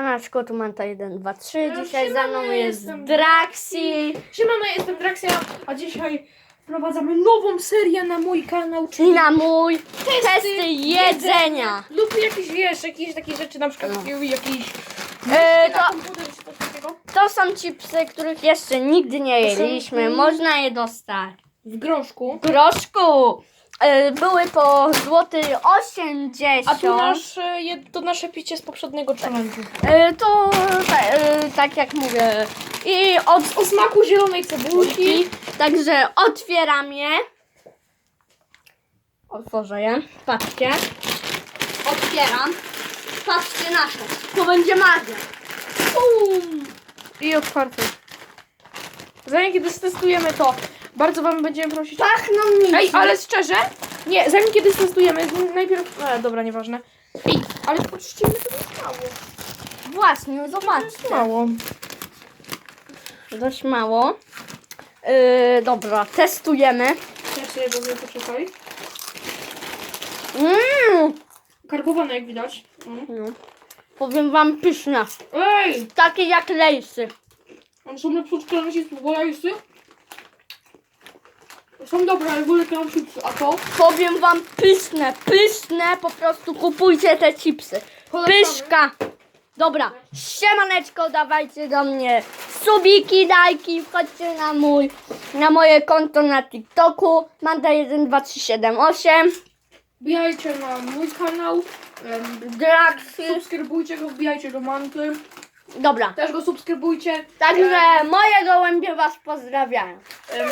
Siemaneczko, tu Manta 1, 2, 3. No, Dzisiaj ze mną jest jestem Draxi Siemano, jestem Draxia, a dzisiaj wprowadzamy nową serię na mój kanał, i czyli na mój testy jedzenia. lub jakieś, wiesz, jakieś takie rzeczy, na przykład No. jakiś E, to, komputer czy coś takiego. to są chipsy, których jeszcze nigdy nie jedliśmy. Można je dostać. W groszku. W groszku e, były po złoty 80. A tu nasz, e, jed- to nasze picie z poprzedniego challenge'u. E, to ta, e, tak jak mówię. I od O smaku zielonej cebulki. Także otwieram je. Otworzę je. Patrzcie. Otwieram. Patrzcie na to. To będzie magia. Bum. I otwarte. Zanim kiedy stestujemy to, bardzo wam będziemy prosić... Pachną mi. Ej, ale szczerze? Nie, zanim kiedy stestujemy, najpierw... E, dobra, nieważne. Ej, ale poczcimy to dość mało. Właśnie, zobaczcie. Mało. Dość mało. Yy, dobra, testujemy. Ja sobie robię, poczekaj. Mmm. Karbowane jak widać. Mm. No. Powiem wam pyszne. Ej! Takie jak lejsy. One są lepsze od jajsy są dobre, ale wolę kalansisty. A to? Powiem wam pyszne, pyszne. Po prostu kupujcie te chipsy. Polecamy. Pyszka. Dobra, siemaneczko, dawajcie do mnie subiki, dajki, wchodźcie na mój, na moje konto na TikToku, Manda 12378, Wbijajcie na mój kanał. em, Subskrybujcie go, wbijajcie do manty. dobra, Też go subskrybujcie. także moje gołębie was pozdrawiają. Em,